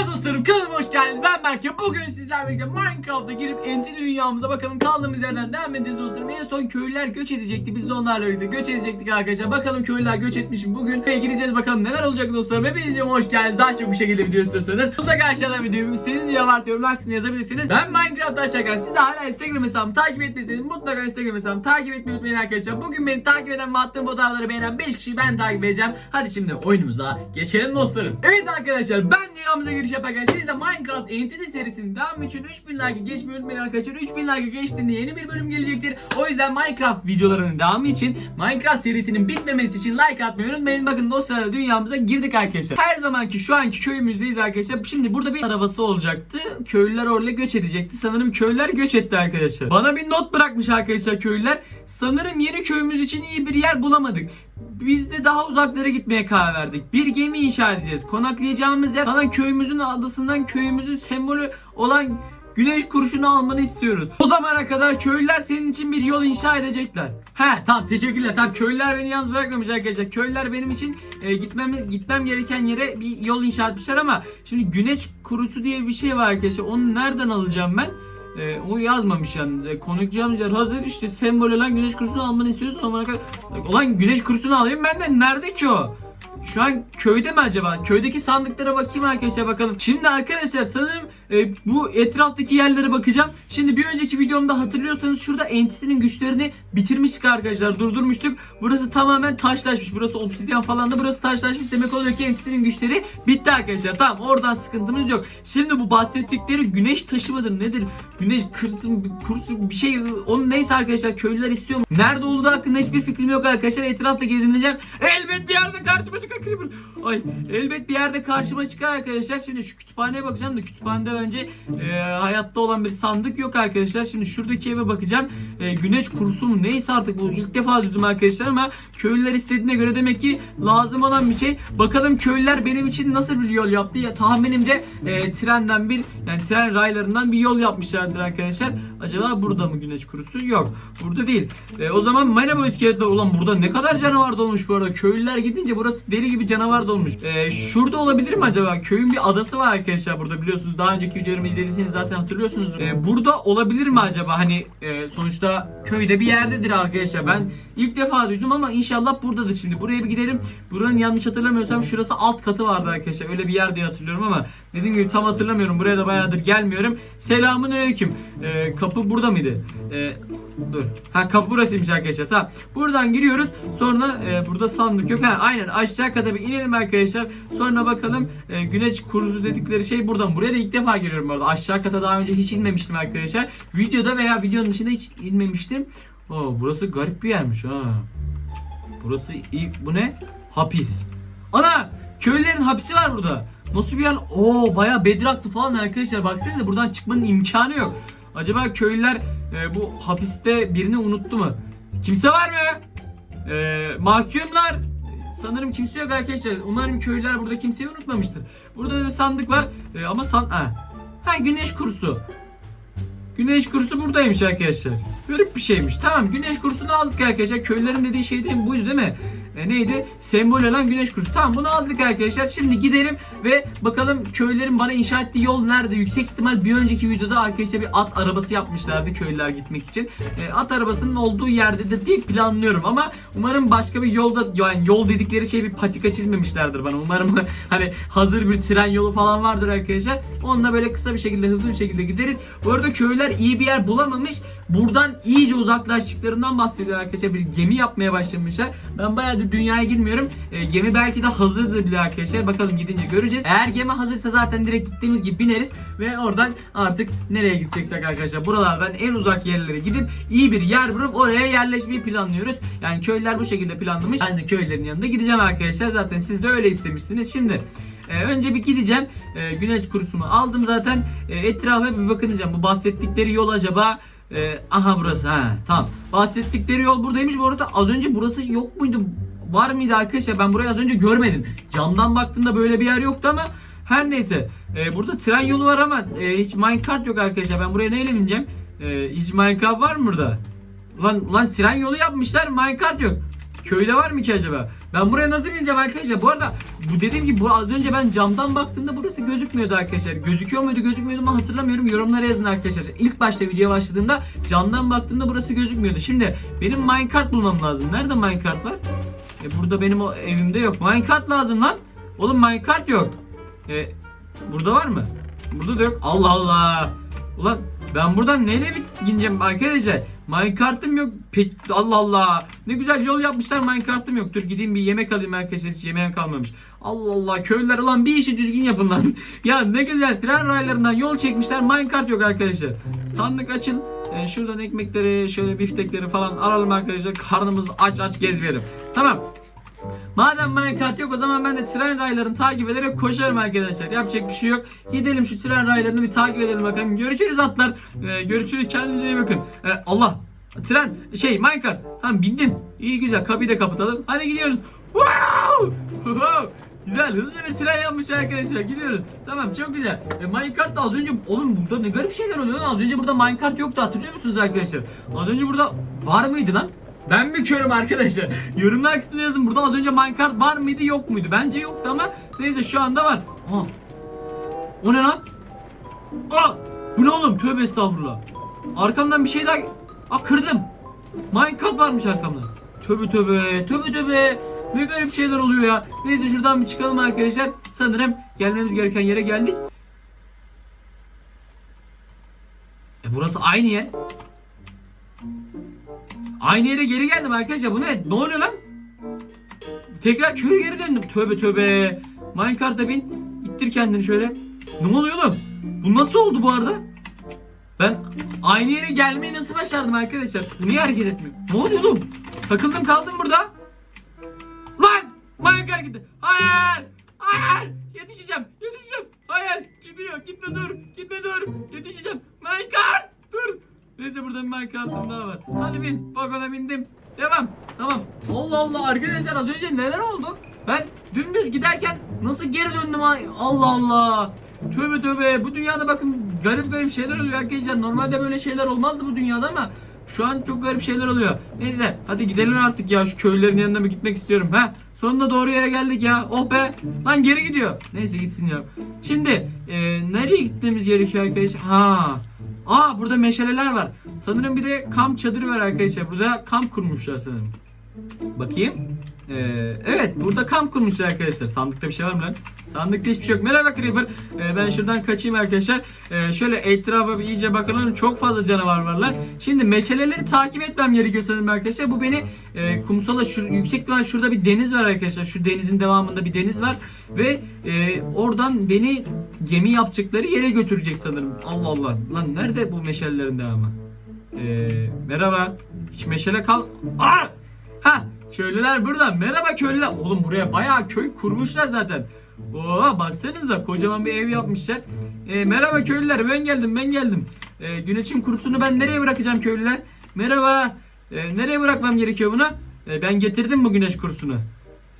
Evet dostlarım kanalıma hoş geldiniz. Ben Berke. Bugün sizlerle birlikte Minecraft'a girip entity dünyamıza bakalım kaldığımız yerden devam edeceğiz dostlarım. En son köylüler göç edecekti. Biz de onlarla birlikte göç edecektik arkadaşlar. Bakalım köylüler göç etmiş mi? Bugün buraya gideceğiz bakalım neler olacak dostlarım. Hepiniz videoma hoş geldiniz. Daha çok bu şekilde video istiyorsanız. Mutlaka aşağıdan videomu istediğiniz video varsa yorumlar kısmına yazabilirsiniz. Ben Minecraft'ta aşağıya siz de hala Instagram hesabımı takip etmediyseniz mutlaka Instagram hesabımı takip etmeyi unutmayın arkadaşlar. Bugün beni takip eden ve attığım fotoğrafları beğenen 5 kişiyi ben takip edeceğim. Hadi şimdi oyunumuza geçelim dostlarım. Evet arkadaşlar ben dünyamıza giriş yaparken siz de Minecraft Entity serisinin devamı için 3000 like geçmeyi unutmayın arkadaşlar. 3000 like geçtiğinde yeni bir bölüm gelecektir. O yüzden Minecraft videolarının devamı için Minecraft serisinin bitmemesi için like atmayı unutmayın. Bakın dostlarla dünyamıza girdik arkadaşlar. Her zamanki şu anki köyümüzdeyiz arkadaşlar. Şimdi burada bir arabası olacaktı. Köylüler oraya göç edecekti. Sanırım köylüler göç etti arkadaşlar. Bana bir not bırakmış arkadaşlar köylüler. Sanırım yeni köyümüz için iyi bir yer bulamadık. Biz de daha uzaklara gitmeye karar verdik. Bir gemi inşa edeceğiz. Konaklayacağımız yer sana köyümüzün adasından köyümüzün sembolü olan güneş kurşunu almanı istiyoruz. O zamana kadar köylüler senin için bir yol inşa edecekler. He tamam teşekkürler. Tamam köylüler beni yalnız bırakmamış arkadaşlar. Köylüler benim için e, gitmemiz gitmem gereken yere bir yol inşa etmişler ama şimdi güneş kurusu diye bir şey var arkadaşlar. Onu nereden alacağım ben? E, o yazmamış yani. E, konukacağımız yer hazır işte sembol olan güneş kurusunu almanı istiyoruz. O zamana kadar olan güneş kurusunu alayım ben de nerede ki o? Şu an köyde mi acaba? Köydeki sandıklara bakayım arkadaşlar bakalım. Şimdi arkadaşlar sanırım e, bu etraftaki yerlere bakacağım. Şimdi bir önceki videomda hatırlıyorsanız şurada Entity'nin güçlerini bitirmiştik arkadaşlar. Durdurmuştuk. Burası tamamen taşlaşmış. Burası obsidyen falan da burası taşlaşmış. Demek oluyor ki Entity'nin güçleri bitti arkadaşlar. Tamam oradan sıkıntımız yok. Şimdi bu bahsettikleri güneş taşı mıdır nedir? Güneş kırsın, kursu bir şey. Onun neyse arkadaşlar köylüler istiyor mu? Nerede olduğu hakkında hiçbir fikrim yok arkadaşlar. Etrafta gezineceğim. Elbet bir yerde karşıma çıkar. Ay elbet bir yerde karşıma çıkar arkadaşlar. Şimdi şu kütüphaneye bakacağım da kütüphanede bence e, hayatta olan bir sandık yok arkadaşlar. Şimdi şuradaki eve bakacağım. E, güneş kurusu mu neyse artık bu ilk defa duydum arkadaşlar ama köylüler istediğine göre demek ki lazım olan bir şey. Bakalım köylüler benim için nasıl bir yol yaptı ya tahminimce e, trenden bir yani tren raylarından bir yol yapmışlardır arkadaşlar. Acaba burada mı güneş kurusu? Yok. Burada değil. E, o zaman merhaba iskeletler. Ulan burada ne kadar canavar dolmuş bu arada. Köylüler gidince burası deli gibi canavar dolmuş. E, şurada olabilir mi acaba? Köyün bir adası var arkadaşlar burada biliyorsunuz. Daha önceki videolarımı izlediyseniz zaten hatırlıyorsunuz. E, burada olabilir mi acaba? Hani e, sonuçta köyde bir yerdedir arkadaşlar. Ben ilk defa duydum ama inşallah buradadır şimdi. Buraya bir gidelim. Buranın yanlış hatırlamıyorsam şurası alt katı vardı arkadaşlar. Öyle bir yer diye hatırlıyorum ama dediğim gibi tam hatırlamıyorum. Buraya da bayağıdır gelmiyorum. Selamun aleyküm. E, kapı burada mıydı? E, dur. Ha kapı burasıymış arkadaşlar. Tamam. Buradan giriyoruz. Sonra e, burada sandık yok. Ha aynen aşağı kata bir inelim arkadaşlar. Sonra bakalım e, güneş kurusu dedikleri şey buradan. Buraya da ilk defa geliyorum bu. Aşağı kata daha önce hiç inmemiştim arkadaşlar. Videoda veya videonun dışında hiç inmemiştim. Oo, burası garip bir yermiş ha. Burası iyi. Bu ne? Hapis. Ana! Köylülerin hapisi var burada. Nasıl bir yer? Oo bayağı bediraktı falan arkadaşlar. Baksanıza buradan çıkmanın imkanı yok. Acaba köylüler e, bu hapiste birini unuttu mu? Kimse var mı? E, mahkumlar. Sanırım kimse yok arkadaşlar. Umarım köylüler burada kimseyi unutmamıştır. Burada da bir sandık var. E, ama san... Ha. ha güneş kursu. Güneş kursu buradaymış arkadaşlar. Garip bir şeymiş. Tamam güneş kursunu aldık arkadaşlar. Köylülerin dediği şey değil buydu değil mi? E, neydi? Sembol olan güneş kursu. Tamam bunu aldık arkadaşlar. Şimdi gidelim ve bakalım köylülerin bana inşa ettiği yol nerede? Yüksek ihtimal bir önceki videoda arkadaşlar bir at arabası yapmışlardı köylüler gitmek için. E, at arabasının olduğu yerdedir diye planlıyorum ama umarım başka bir yolda yani yol dedikleri şey bir patika çizmemişlerdir bana. Umarım hani hazır bir tren yolu falan vardır arkadaşlar. Onunla böyle kısa bir şekilde hızlı bir şekilde gideriz. Bu arada köylüler iyi bir yer bulamamış. Buradan iyice uzaklaştıklarından bahsediyor arkadaşlar. Bir gemi yapmaya başlamışlar. Ben bayağıdır dünyaya girmiyorum. E, gemi belki de hazırdır bile arkadaşlar. Bakalım gidince göreceğiz. Eğer gemi hazırsa zaten direkt gittiğimiz gibi bineriz ve oradan artık nereye gideceksek arkadaşlar buralardan en uzak yerlere gidip iyi bir yer bulup oraya yerleşmeyi planlıyoruz. Yani köylüler bu şekilde planlamış. Ben de köylülerin yanında gideceğim arkadaşlar. Zaten siz de öyle istemişsiniz. Şimdi ee, önce bir gideceğim. Ee, güneş kurusumu aldım zaten. Ee, etrafa bir bakınacağım. Bu bahsettikleri yol acaba ee, aha burası ha tamam. Bahsettikleri yol buradaymış. Bu arada az önce burası yok muydu? Var mıydı arkadaşlar? Ben burayı az önce görmedim. Camdan baktığımda böyle bir yer yoktu ama her neyse. Ee, burada tren yolu var ama e, hiç minecart yok arkadaşlar. Ben buraya neyle bineceğim? Ee, hiç minecart var mı burada? Ulan, ulan tren yolu yapmışlar minecart yok. Köyde var mı ki acaba? Ben buraya nasıl bineceğim arkadaşlar? Bu arada bu dediğim gibi bu az önce ben camdan baktığımda burası gözükmüyordu arkadaşlar. Gözüküyor muydu gözükmüyordu mu hatırlamıyorum. Yorumlara yazın arkadaşlar. İlk başta video başladığımda camdan baktığımda burası gözükmüyordu. Şimdi benim minecart bulmam lazım. Nerede minecart var? E, burada benim o evimde yok. Minecart lazım lan. Oğlum minecart yok. E, burada var mı? Burada da yok. Allah Allah. Ulan ben buradan bit gideceğim arkadaşlar? Minecart'ım yok. Pek Allah Allah. Ne güzel yol yapmışlar minecart'ım yok. Dur gideyim bir yemek alayım arkadaşlar. Hiç yemeğim kalmamış. Allah Allah köylüler ulan bir işi düzgün yapın lan. ya ne güzel tren raylarından yol çekmişler. Minecart yok arkadaşlar. Sandık açın. Ee, şuradan ekmekleri, şöyle biftekleri falan alalım arkadaşlar. Karnımız aç aç gezmeyelim. Tamam. Madem minecart yok o zaman ben de tren raylarını takip ederek koşarım arkadaşlar. Yapacak bir şey yok. Gidelim şu tren raylarını bir takip edelim bakalım. Görüşürüz atlar. Ee, görüşürüz kendinize iyi bakın. Ee, Allah. Tren şey minecart. Tamam bindim. İyi güzel kapıyı da kapatalım. Hadi gidiyoruz. Wow! Güzel hızlı bir tren yapmış arkadaşlar gidiyoruz. Tamam çok güzel. E, minecart da az önce oğlum burada ne garip şeyler oluyor lan. Az önce burada minecart yoktu hatırlıyor musunuz arkadaşlar? Az önce burada var mıydı lan? Ben mi körüm arkadaşlar? Yorumlar kısmına yazın. Burada az önce minecart var mıydı yok muydu? Bence yoktu ama neyse şu anda var. Aa. O ne lan? Aa! Bu ne oğlum? Tövbe estağfurullah. Arkamdan bir şey daha... Aa kırdım. Minecart varmış arkamda. Tövbe tövbe. Tövbe tövbe. Ne garip şeyler oluyor ya. Neyse şuradan bir çıkalım arkadaşlar. Sanırım gelmemiz gereken yere geldik. E burası aynı yer. Aynı yere geri geldim arkadaşlar. Bu ne? Ne oluyor lan? Tekrar köye geri döndüm. Tövbe tövbe. Minecart'a bin. İttir kendini şöyle. Ne oluyor oğlum? Bu nasıl oldu bu arada? Ben aynı yere gelmeyi nasıl başardım arkadaşlar? Niye hareket etmiyor? Ne oluyor oğlum? Takıldım kaldım burada. Minecart gitti. Hayır! Hayır! Yetişeceğim. Yetişeceğim. Hayır! Gidiyor. Gitme dur. Gitme dur. Yetişeceğim. Minecart! Dur. Neyse burada bir Minecart'ım daha var. Hadi bin. Vagona bindim. Devam. Tamam. Allah Allah arkadaşlar az önce neler oldu? Ben dümdüz giderken nasıl geri döndüm ay? Allah Allah. Tövbe tövbe. Bu dünyada bakın garip garip şeyler oluyor arkadaşlar. Normalde böyle şeyler olmazdı bu dünyada ama şu an çok garip şeyler oluyor. Neyse hadi gidelim artık ya şu köylülerin yanına bir gitmek istiyorum. Ha sonunda doğru yere geldik ya. Oh be. Lan geri gidiyor. Neyse gitsin ya. Şimdi e, nereye gitmemiz gerekiyor arkadaşlar? Ha. Aa burada meşaleler var. Sanırım bir de kamp çadırı var arkadaşlar. Burada kamp kurmuşlar sanırım. Bakayım. Ee, evet burada kamp kurmuşlar arkadaşlar. Sandıkta bir şey var mı lan? Sandıkta hiçbir şey yok. Merhaba Creeper. Ee, ben şuradan kaçayım arkadaşlar. Ee, şöyle etrafa bir iyice bakalım. Çok fazla canavar var lan. Şimdi meşaleleri takip etmem gerekiyor sanırım arkadaşlar. Bu beni e, kumsala şu, yüksek ihtimal şurada bir deniz var arkadaşlar. Şu denizin devamında bir deniz var. Ve e, oradan beni gemi yapacakları yere götürecek sanırım. Allah Allah. Lan nerede bu meşalelerin devamı? Ee, merhaba. Hiç meşale kal... Aa! Ha! Köylüler burada. Merhaba köylüler. Oğlum buraya bayağı köy kurmuşlar zaten. Oo baksanıza kocaman bir ev yapmışlar. Ee, merhaba köylüler ben geldim ben geldim. Ee, güneşin kursunu ben nereye bırakacağım köylüler? Merhaba. Ee, nereye bırakmam gerekiyor bunu? Ee, ben getirdim bu güneş kursunu.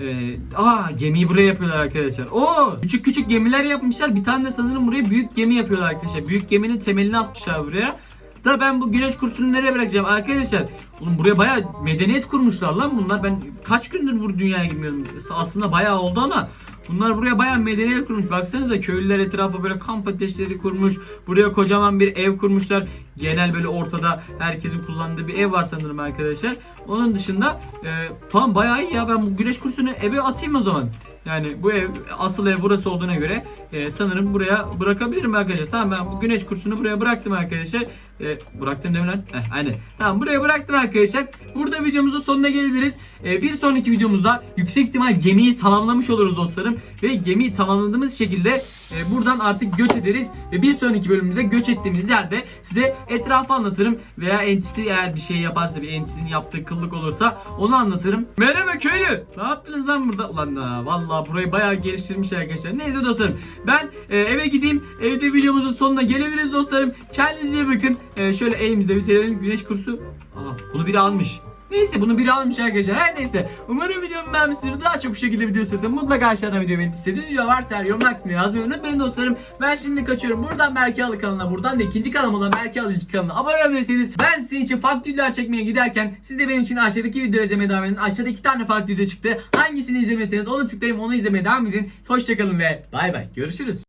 Ee, aa gemiyi buraya yapıyorlar arkadaşlar. Oo küçük küçük gemiler yapmışlar. Bir tane de sanırım buraya büyük gemi yapıyorlar arkadaşlar. Büyük geminin temelini atmışlar buraya. Da ben bu güneş kursunu nereye bırakacağım arkadaşlar? Oğlum buraya bayağı medeniyet kurmuşlar lan bunlar. Ben kaç gündür bu dünyaya girmiyorum. Aslında bayağı oldu ama bunlar buraya bayağı medeniyet kurmuş. Baksanıza köylüler etrafa böyle kamp ateşleri kurmuş. Buraya kocaman bir ev kurmuşlar. Genel böyle ortada herkesin kullandığı bir ev var sanırım arkadaşlar. Onun dışında e, tamam bayağı iyi ya ben bu güneş kursunu eve atayım o zaman. Yani bu ev asıl ev burası olduğuna göre e, sanırım buraya bırakabilirim arkadaşlar. Tamam ben bu güneş kursunu buraya bıraktım arkadaşlar. E, bıraktım değil mi lan? Heh, aynen. Tamam buraya bıraktım arkadaşlar. Burada videomuzun sonuna gelebiliriz. E, bir sonraki videomuzda yüksek ihtimal gemiyi tamamlamış oluruz dostlarım. Ve gemiyi tamamladığımız şekilde e, buradan artık göç ederiz. Ve bir sonraki bölümümüzde göç ettiğimiz yerde size etrafı anlatırım. Veya entity eğer bir şey yaparsa bir entity'nin yaptığı kıllık olursa onu anlatırım. Merhaba köylü. Ne yaptınız lan burada? Ulan ha, vallahi burayı bayağı geliştirmiş arkadaşlar. Neyse dostlarım ben e, eve gideyim. Evde videomuzun sonuna gelebiliriz dostlarım. Kendinize bakın. E, şöyle elimizde bitirelim. Güneş kursu. Aa, bunu biri almış. Neyse bunu biri almış arkadaşlar. Her neyse. Umarım videomu beğenmişsiniz. Daha çok bu şekilde video istiyorsanız mutlaka aşağıdan video beğenip istediğiniz video varsa eğer yorum kısmına yazmayı unutmayın dostlarım. Ben şimdi kaçıyorum. Buradan Berke Alı kanalına, buradan da ikinci kanalıma olan Berke Alı 2 kanalına abone olabilirsiniz. Ben sizin için farklı videolar çekmeye giderken siz de benim için aşağıdaki videoyu izlemeye devam edin. Aşağıda iki tane farklı video çıktı. Hangisini izlemeseniz onu tıklayın onu izlemeye devam edin. Hoşçakalın ve bay bay. Görüşürüz.